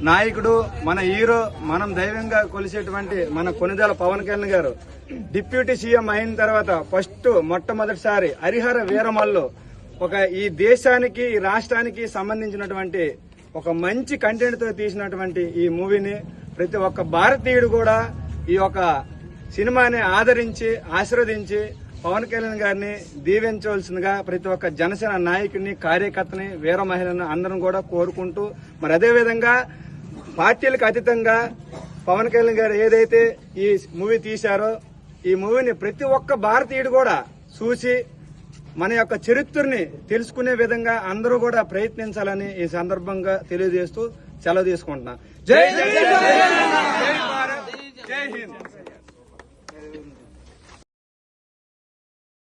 నాయకుడు మన హీరో మనం దైవంగా కొలిసేటువంటి మన కొనిదెల పవన్ కళ్యాణ్ గారు డిప్యూటీ సీఎం అయిన తర్వాత ఫస్ట్ మొట్టమొదటిసారి హరిహర వీరమల్లు ఒక ఈ దేశానికి ఈ రాష్ట్రానికి సంబంధించినటువంటి ఒక మంచి కంటెంట్తో తీసినటువంటి ఈ మూవీని ప్రతి ఒక్క భారతీయుడు కూడా ఈ యొక్క సినిమాని ఆదరించి ఆశీర్వదించి పవన్ కళ్యాణ్ గారిని దీవించవలసిందిగా ప్రతి ఒక్క జనసేన నాయకుడిని కార్యకర్తని వీర మహిళను అందరం కూడా కోరుకుంటూ మరి అదేవిధంగా పార్టీలకు అతీతంగా పవన్ కళ్యాణ్ గారు ఏదైతే ఈ మూవీ తీశారో ఈ మూవీని ప్రతి ఒక్క భారతీయుడు కూడా చూసి మన యొక్క చరిత్రని తెలుసుకునే విధంగా అందరూ కూడా ప్రయత్నించాలని ఈ సందర్భంగా తెలియజేస్తూ సెలవు తీసుకుంటున్నా. జై జై జై భారత్ జై హింద్!